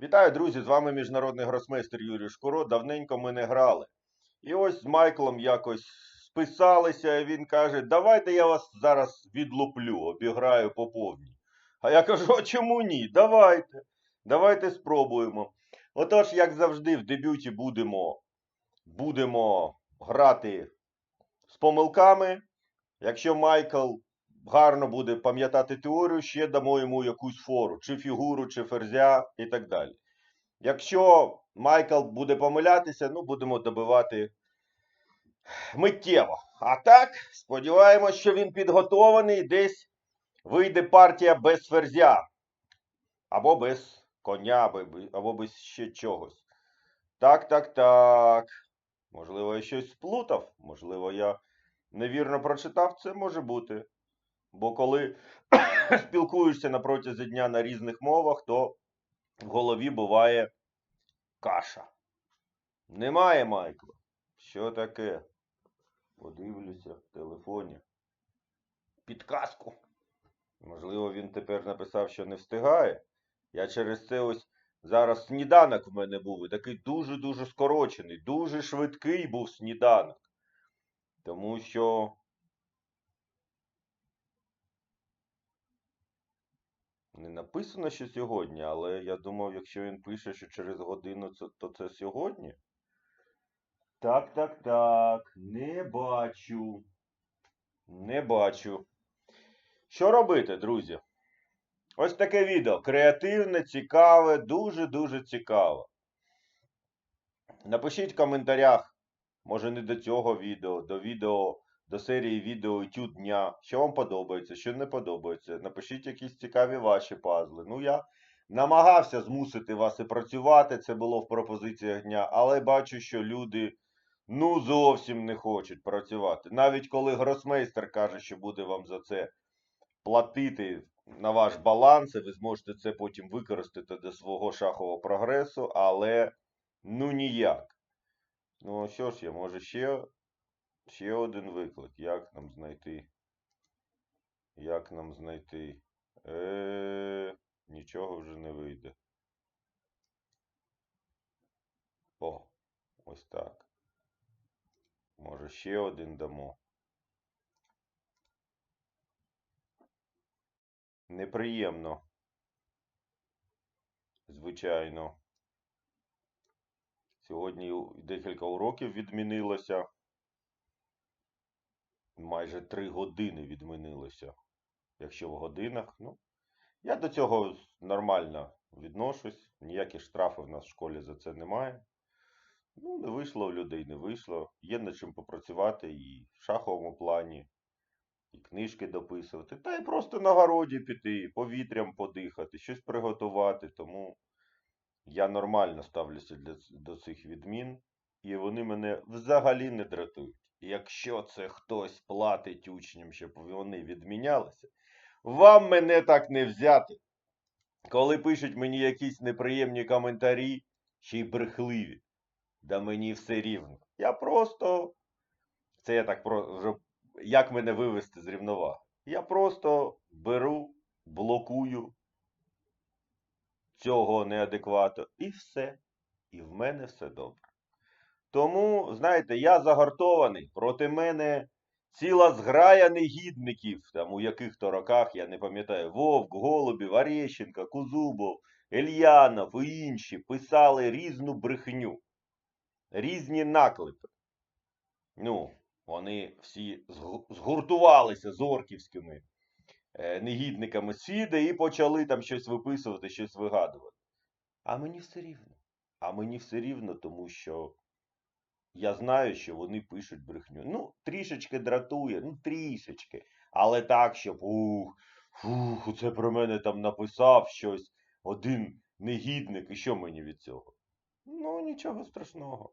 Вітаю, друзі! З вами міжнародний гросмейстер Юрій Шкуро. Давненько ми не грали. І ось з Майклом якось списалися, і він каже: Давайте я вас зараз відлуплю, обіграю по повній. А я кажу: а чому ні? Давайте. Давайте спробуємо. Отож, як завжди, в дебюті будемо, будемо грати з помилками. Якщо Майкл гарно буде пам'ятати теорію, ще дамо йому якусь фору, чи фігуру, чи ферзя і так далі. Якщо Майкл буде помилятися, ну будемо добивати миттєво. А так, сподіваємось, що він підготований, десь вийде партія без ферзя. Або без коня, або без ще чогось. Так, так, так. Можливо, я щось сплутав, можливо, я невірно прочитав, це може бути. Бо коли спілкуєшся на протязі дня на різних мовах, то в голові буває каша. Немає Майкла. Що таке? Подивлюся в телефоні. Підказку. Можливо, він тепер написав, що не встигає. Я через це ось зараз сніданок в мене був. І такий дуже-дуже скорочений, дуже швидкий був сніданок. Тому що Не написано, що сьогодні, але я думав, якщо він пише, що через годину, то це сьогодні. Так, так, так. Не бачу. Не бачу. Що робити, друзі? Ось таке відео. Креативне, цікаве, дуже-дуже цікаве. Напишіть в коментарях, може не до цього відео, до відео до серії відео «Етюд дня. Що вам подобається, що не подобається. Напишіть якісь цікаві ваші пазли. Ну, я намагався змусити вас і працювати, це було в пропозиціях дня, але бачу, що люди ну зовсім не хочуть працювати. Навіть коли гросмейстер каже, що буде вам за це платити на ваш баланс, і ви зможете це потім використати до свого шахового прогресу, але ну ніяк. Ну, що ж я, може ще Ще один виклик. Як нам знайти? Як нам знайти? Е, нічого вже не вийде. О, ось так. Може ще один дамо. Неприємно. Звичайно. Сьогодні декілька уроків відмінилося майже три години відмінилося. Якщо в годинах, ну, я до цього нормально відношусь. Ніякі штрафи в нас в школі за це немає. Ну, не вийшло в людей, не вийшло. Є над чим попрацювати і в шаховому плані, і книжки дописувати, та й просто на городі піти, повітрям подихати, щось приготувати. Тому я нормально ставлюся для, до цих відмін, і вони мене взагалі не дратують. Якщо це хтось платить учням, щоб вони відмінялися, вам мене так не взяти. Коли пишуть мені якісь неприємні коментарі, ще й брехливі, да мені все рівно. Я просто. Це я так вже як мене вивести з рівноваги. Я просто беру, блокую цього неадеквату і все. І в мене все добре. Тому, знаєте, я загартований. Проти мене ціла зграя негідників, там у яких то роках, я не пам'ятаю, Вовк, Голубів, Арещенко, Кузубов, Ельянов і інші писали різну брехню, різні наклепи. Ну, вони всі згуртувалися з орківськими е, негідниками Сіди і почали там щось виписувати, щось вигадувати. А мені все рівно. А мені все рівно, тому що я знаю, що вони пишуть брехню. Ну, трішечки дратує, ну трішечки. Але так, щоб ух, фух, це про мене там написав щось один негідник, і що мені від цього? Ну, нічого страшного.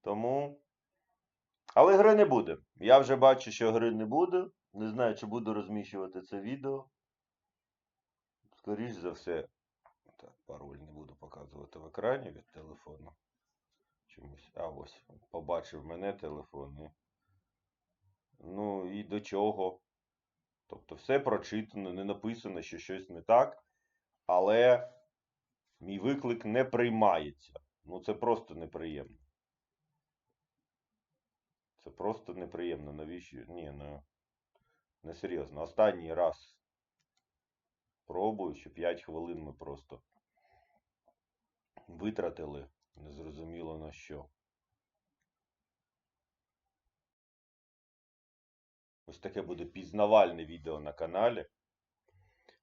Тому. Але гри не буде. Я вже бачу, що гри не буде. Не знаю, чи буду розміщувати це відео. Скоріше за все. Так, пароль не буду показувати в екрані від телефону чомусь. А ось, побачив мене телефон. І... Ну і до чого? Тобто все прочитано, не написано, що щось не так. Але Мій виклик не приймається. Ну це просто неприємно. Це просто неприємно. Навіщо? Ні, ну не серйозно. Останній раз пробую, що 5 хвилин ми просто витратили. Незрозуміло на що. Ось таке буде пізнавальне відео на каналі.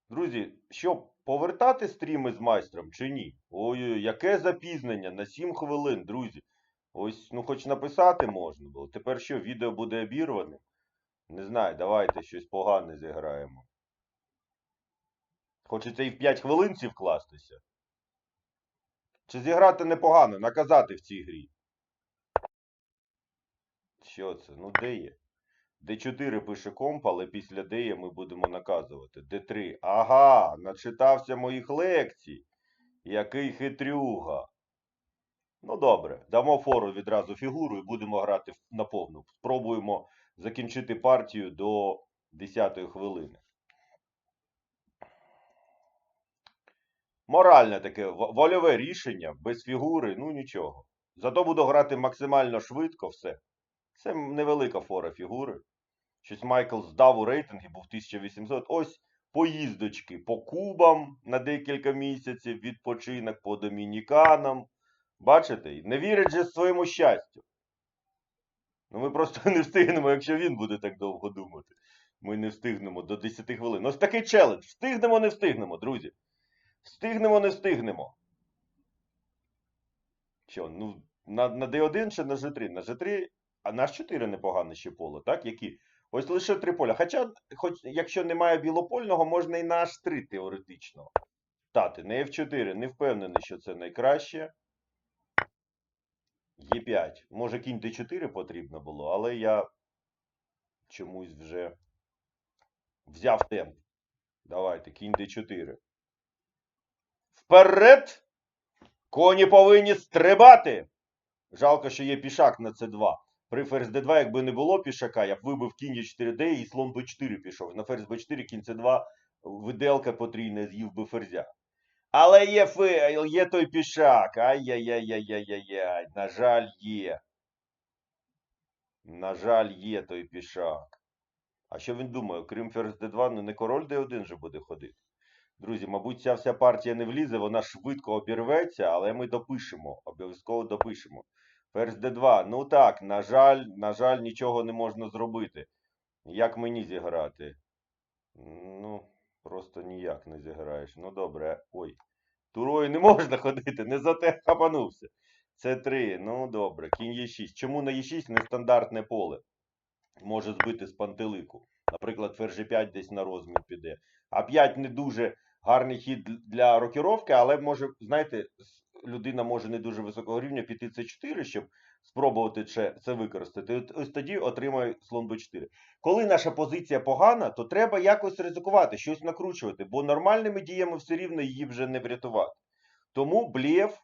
Друзі, що, повертати стріми з майстром чи ні? Ой, яке запізнення на 7 хвилин, друзі. Ось, ну хоч написати можна було. Тепер що, відео буде обірване? Не знаю, давайте щось погане зіграємо. Хочеться і в 5 хвилин ці вкластися. Чи зіграти непогано, наказати в цій грі? Що це? Ну де є? Д4 пише комп, але після Д ми будемо наказувати. Д3. Ага, начитався моїх лекцій. Який хитрюга. Ну добре, дамо фору відразу фігуру і будемо грати на повну. Спробуємо закінчити партію до 10-ї хвилини. Моральне таке вольове рішення, без фігури, ну нічого. Зато буду грати максимально швидко все. Це невелика фора фігури. Щось Майкл здав у рейтингі, був 1800. Ось поїздочки по Кубам на декілька місяців, відпочинок по Домініканам. Бачите? Не вірять же своєму щастю. Ну ми просто не встигнемо, якщо він буде так довго думати. Ми не встигнемо до 10 хвилин. Ось такий челендж. Встигнемо, не встигнемо, друзі. Встигнемо, не встигнемо. Що, ну, на, на D1 чи на G3? На G3, а на H4 непогане ще поле, так? Які? Ось лише три поля. Хоча, хоч, якщо немає білопольного, можна і на H3 теоретично. Тати, на F4 не впевнений, що це найкраще. Е5. Може кінь Д4 потрібно було, але я чомусь вже взяв темп. Давайте, кінь Д4. Вперед! Коні повинні стрибати! Жалко, що є пішак на С2. При ферзь Д2, якби не було пішака, я б вибив кінь 4Д і слон Б4 пішов. На ферзь Б4, кінь С2, виделка потрійна, з'їв би ферзя. Але є фе, є той пішак. Ай-яй-яй-яй-яй-яй. На жаль, є. На жаль, є той пішак. А що він думає? Крім ферзь Д2, ну не король Д1 же буде ходити. Друзі, мабуть, ця вся партія не влізе, вона швидко обірветься, але ми допишемо. Обов'язково допишемо. Ферзь Д2. Ну так, на жаль, на жаль, нічого не можна зробити. Як мені зіграти? Ну, просто ніяк не зіграєш. Ну добре. Ой. Турою не можна ходити, не за те хапанувся. Це 3. Ну добре. Кінь Е6. Чому на Е6 нестандартне поле? Може збити з пантелику. Наприклад, ферзь G5 десь на розмін піде. А 5 не дуже гарний хід для рокіровки, але може, знаєте, людина може не дуже високого рівня піти С4, щоб спробувати це, використати. Ось тоді отримає слон Б4. Коли наша позиція погана, то треба якось ризикувати, щось накручувати, бо нормальними діями все рівно її вже не врятувати. Тому блєв,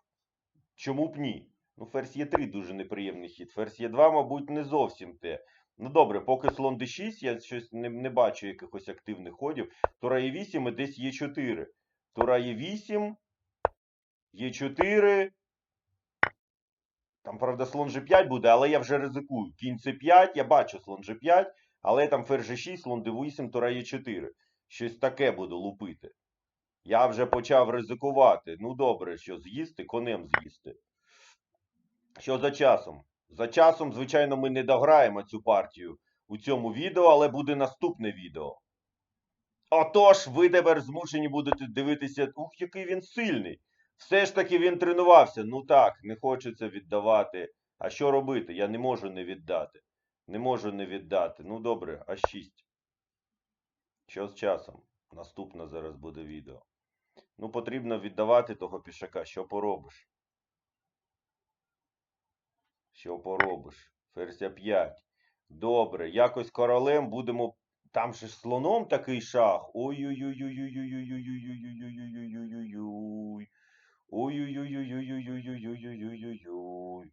чому б ні? Ну, ферзь Е3 дуже неприємний хід. Ферзь Е2, мабуть, не зовсім те. Ну добре, поки слон d6, я щось не, не бачу якихось активних ходів. Тура Е8 і десь Е4. Тура Е8, Е4. Там, правда, слон G5 буде, але я вже ризикую. Кінь С5, я бачу слон G5, але там ферзь G6, слон D8, тура Е4. Щось таке буду лупити. Я вже почав ризикувати. Ну добре, що з'їсти, конем з'їсти. Що за часом? За часом, звичайно, ми не дограємо цю партію у цьому відео, але буде наступне відео. Отож, ви тепер змушені будете дивитися, ух, який він сильний. Все ж таки він тренувався. Ну так, не хочеться віддавати. А що робити? Я не можу не віддати. Не можу не віддати. Ну добре, а 6. Що з часом? Наступне зараз буде відео. Ну, потрібно віддавати того пішака. Що поробиш? Що поробиш? Ферзь 5. Добре, якось королем будемо. Там же слоном такий шах. Ой-ой-ой-ой-ой-ой-ой-ой-ой-ой-ой-ой-ой-ой-ой-ой.